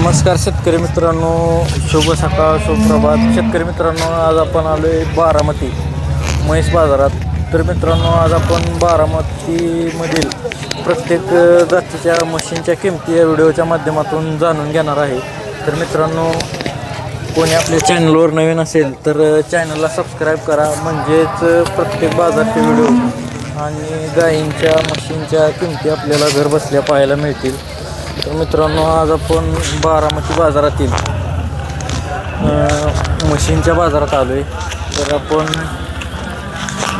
नमस्कार शेतकरी मित्रांनो शुभ सकाळ सुप्रभात शेतकरी मित्रांनो आज आपण आलो आहे बारामती म्हैस बाजारात. तर मित्रांनो आज आपण बारामतीमधील प्रत्येक जातीच्या मशीनच्या किमती या व्हिडिओच्या माध्यमातून जाणून घेणार आहे. तर मित्रांनो कोणी आपल्या चॅनलवर नवीन असेल तर चॅनलला सबस्क्राईब करा. म्हणजेच प्रत्येक बाजारचे व्हिडिओ आणि गायींच्या म्हशींच्या किमती आपल्याला घर बसल्या पाहायला मिळतील. तर मित्रांनो आज आपण बारामती बाजारातील मशीनच्या बाजारात आलो आहे तर आपण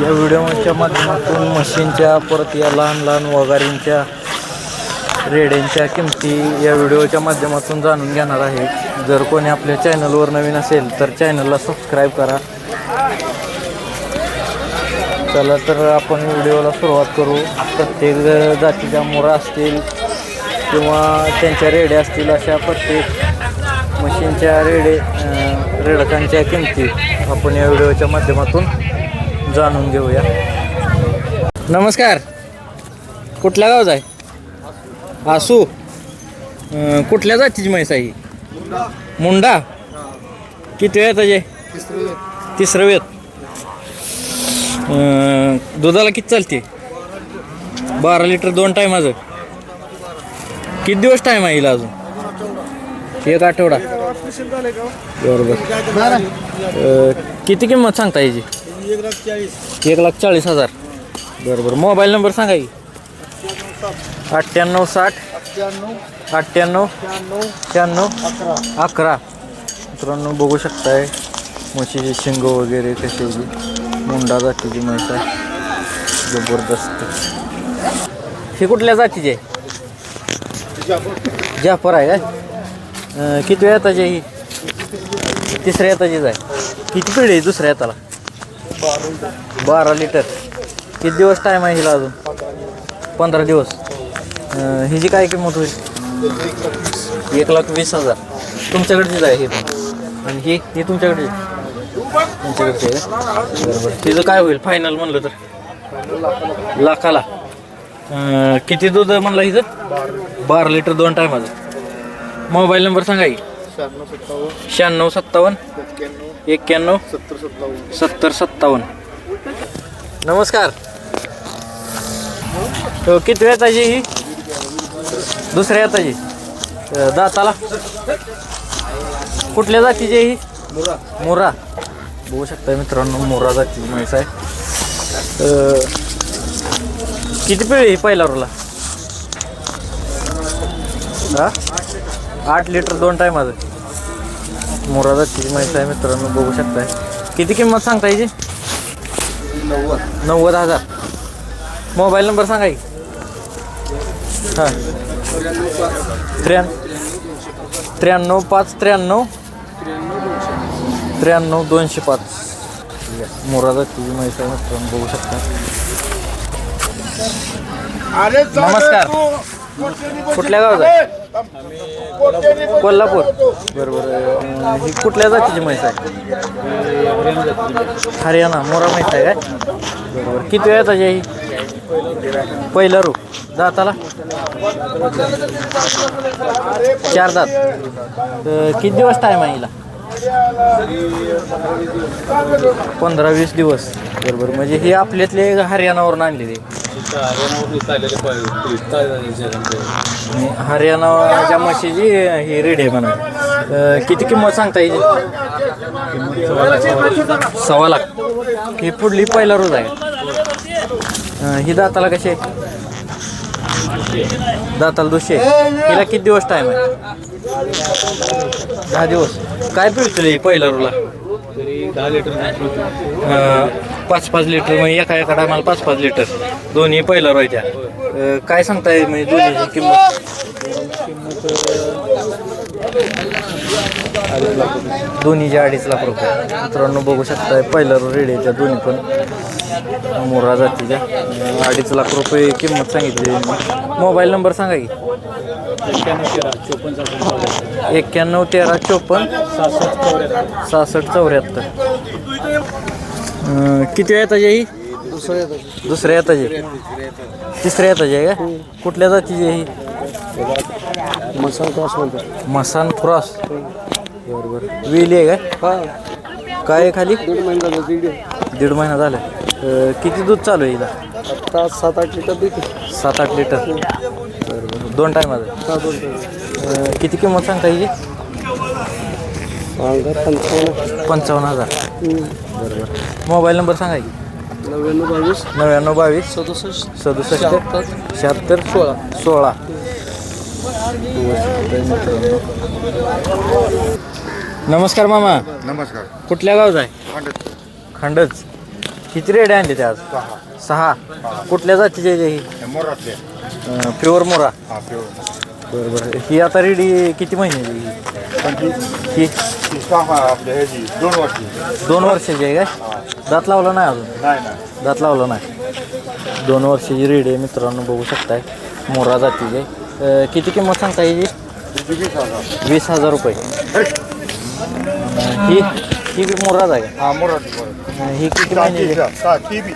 या व्हिडिओच्या माध्यमातून मशीनच्या परत या लहान लहान वगारींच्या रेड्यांच्या किमती या व्हिडिओच्या माध्यमातून जाणून घेणार आहे. जर कोणी आपल्या चॅनलवर नवीन असेल तर चॅनलला सबस्क्राईब करा. चला तर आपण व्हिडिओला सुरुवात करू. प्रत्येक जातीच्या मोरा असतील किंवा त्यांच्या रेडे असतील अशा प्रत्येक मशीनच्या रेडे रेडकांच्या किमती आपण या व्हिडिओच्या माध्यमातून जाणून घेऊया. नमस्कार. कुठल्या गावचा आहे? आसू. कुठल्या जातीची म्हैस आहे मुंडा. किती वेळ त्याचे तिसरं वेळ. दुधाला किती चालते? बारा लिटर दोन टायमाचं किती दिवस टाइम आहे हिला अजून? एक आठवडा. बरोबर. किती किंमत सांगता याची एक लाख चाळीस हजार. बरोबर. मोबाईल नंबर सांगा की. अठ्ठ्याण्णव साठ. अठ्ठ्याण्णव. शहाण्णव. अकरा. मित्रांनो बघू शकताय. म्हशीचे शिंग वगैरे कसे मुंडा जातीची म्हैस आहे. जबरदस्त. हे कुठल्या जातीचे आहे? जाफर आहे काय? किती वेळ येताची आहे ही? तिसऱ्या येताचीच आहे. किती पिढी आहे दुसऱ्या येताला? बारा लिटर. किती दिवस टाईम आहे हिला अजून? पंधरा दिवस. अं, हिची काय किंमत होईल? एक लाख वीस हजार. तुमच्याकडचीच आहे ही. पण आणि ही ही तुमच्याकडे तुमच्याकडची आहे बरोबर तिचं काय होईल? फायनल म्हणलं तर? लाखाला. अं, किती दूध म्हणलं हिचं बारा लिटर दोन टायमाचं मोबाईल नंबर सांगा की. शहाण्णव सत्तावन्न. एक्क्याण्णव. सत्तर सत्तावन्न. नमस्कार. हो, किती वेळ ताजी ही? दुसऱ्या येताची. अं, दाताला? कुठल्या जातीची आहे ही? मोरा. बघू शकता मित्रांनो मोरा जातीची म्हैस आहे. अं, किती पिढी आहे पहिला रोला हा? आठ लिटर दोन टायमाचं मुरादा किती माहीत आहे मित्रांनो बघू शकताय. किती किंमत सांगता याची? नव्वद नव्वद हजार. मोबाईल नंबर सांगा की. हां. त्र्याण्णव. त्र्याण्णव पाच त्र्याण्णव. त्र्याण्णव दोनशे पाच. मुरादा किती माहीत आहे मित्रांनो बघू शकता नमस्कार. कुठल्या गावात आहे? कोल्हापूर. बरोबर ही कुठल्या जातीची म्हैस आहे? हरियाणा मोरा म्हैस आहे काय? बरोबर. किती वेळ त्याची ही पहिला रूप दाताला? चार दात. किती दिवस टाईम आहे हिला? पंधरा वीस दिवस. बरोबर. म्हणजे हे आपल्यातले हरियाणावरून आणलेले आणि हरियाणाच्या म्हशीची ही रेड आहे म्हणा. अं, किती किंमत सांगता येईल? सव्वा लाख. ही पुढली पहिला रोज आहे. अं, ही दाताला कशी आहे? दाताला दुसशे हिला किती दिवस टाईम आहे? दहा दिवस. काय पिळतील ही पहिला रोला? अं, पाच पाच लिटर मग एका एका टायमाला पाच पाच लिटर. दोन्ही पहिला रोयच्या अं, काय सांगताय म्हणजे दोन्हीची किंमत? दोन्हीचे अडीच लाख रुपये. मित्रांनो बघू शकताय पहिला रेडीच्या दोन्ही पण. मोरा जातीच्या अं, अडीच लाख रुपये किंमत सांगितली मोबाईल नंबर सांगा की. एक्क्याण्णव तेरा चोपन्न. सहासष्ट चौऱ्याहत्तर. किती वेळ येताची ही? दुसऱ्या येताची तिसऱ्या येताची आहे का? कुठल्या जातीची आहे ही? मसाला क्रॉस म्हणतात. मसान क्रॉस. बरं बरं वेली आहे काय हा. काय आहे खाली? दीड महिना झाला दीड दीड महिना झाला. किती दूध चालू आहे हिला आत्ता सात आठ लिटर देते सात आठ लिटर. बरं बरं दोन टायमाचं दोन अं, किती किंमत सांगता हिची? सांगा पंचावन्न. पंचावन्न हजार. हम्म. बरं बरं मोबाईल नंबर सांगा की. नव्याण्णव बावीस. नव्याण्णव बावीस. सदुसष्ट. सदुसष्ट. शहात्तर. शहात्तर. सोळा. सोळा. नमस्कार मामा. नमस्कार. कुठल्या गावचा आहे? खंडत खंडच. किती रेडे आणले ते आज? सहा. सहा. कुठल्या जातीचे आहे ही हे मोरातले. अं, प्युअर मोरा. हा पिऊ बरं बरं. ही आता रेडी किती महिन्याची ही? ही? आपल्या ह्याची दोन वर्षी. दोन वर्षाची आहे काय? दात लावला नाही अजून? नाही दात लावला नाही. दोन वर्षाची रेडी आहे मित्रांनो बघू शकताय. मोरा जातीची अं, किती किंमत सांगता तिची वीस हजार. वीस रुपये. अं, ही ही बी मोराच आहे. हा अं, ही किती महिन्याची? आहे? सहा ती बी.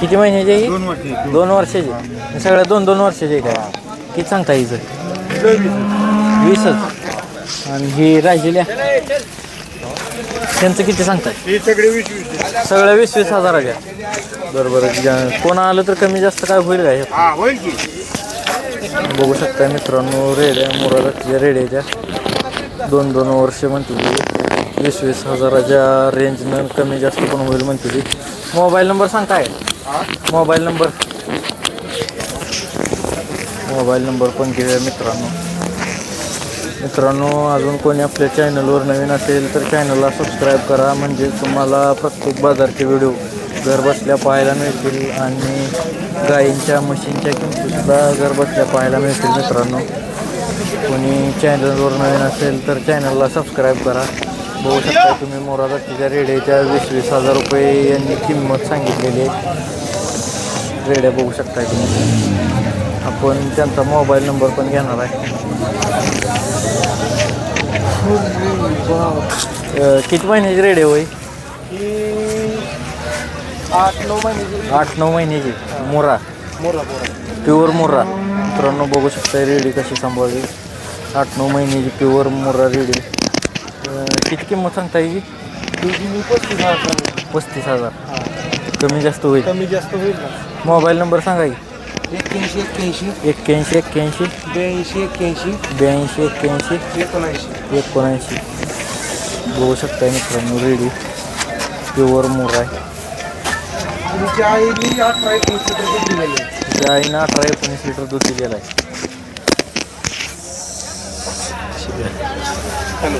किती महिन्याची आहे ही? दोन वर्षी दोन वर्षाची. सगळ्या दोन दोन वर्षाची आहे काय? किती सांगता हिचं वीसच. आणि ही राहिलेल्या त्यांचं किती सांगताय? सगळी वीस वीस सगळ्या वीस वीस हजाराच्या बरं बरं ज्या- कोण आलं तर कमी जास्त काय होईल काय? हा होईल की. बघू शकता मित्रांनो रेड्या मोराच्या रेड्याच्या दोन दोन वर्ष म्हणते वीस वीस हजाराच्या रेंजनं कमी जास्त पण होईल म्हणते ती. मोबाईल नंबर सांग काय? Mobile number. मोबाईल नंबर पण घेऊया मित्रांनो. मित्रांनो अजून कोणी आपल्या चॅनलवर नवीन असेल तर चॅनलला सबस्क्राईब करा. म्हणजे तुम्हाला प्रत्येक बाजारचे व्हिडिओ घर बसल्या पाहायला मिळतील आणि गायींच्या मशीनच्या किमतीसुद्धा घर बसल्या पाहायला मिळतील मित्रांनो. कोणी चॅनलवर नवीन असेल तर चॅनलला सबस्क्राईब करा. बघू शकता तुम्ही मोरा जातीच्या रेड्याच्या वीस वीस हजार रुपये यांनी किंमत सांगितलेली आहे. रेड्या बघू शकता तुम्ही. आपण त्यांचा मोबाईल नंबर पण घेणार आहे. अं, किती महिन्याची रेडी होई आठ नऊ महिन्याची. आठ नऊ महिन्याची. मोरा. मोरा मोरा. प्युअर मोरा. मित्रांनो बघू शकता रेडी कशी सांभाळली. आठ नऊ महिन्याची प्युअर मोरा रेडी. किती किंमत सांगता येईल तुझी मी पस्तीस हजार सांगितली. पस्तीस हजार. हा. कमी जास्त होईल. कमी जास्त होईल ना. मोबाईल नंबर सांगा की. एक्क्याऐंशी एक्क्याऐंशी एक्क्याऐंशी एक्क्याऐंशी ब्याऐंशी एक्क्याऐंशी ब्याऐंशी एक्क्याऐंशी एकोणऐंशी। एकोणऐंशी। बघू शकता मित्रांनो रेडी प्युअर मोरा आहे. तुमच्या आईने अठरा एकोणीस लिटर दूध दिलेलं आहे. त्या आईनं अठरा एकोणीस लिटर दूध दिलेलं आहे. हॅलो.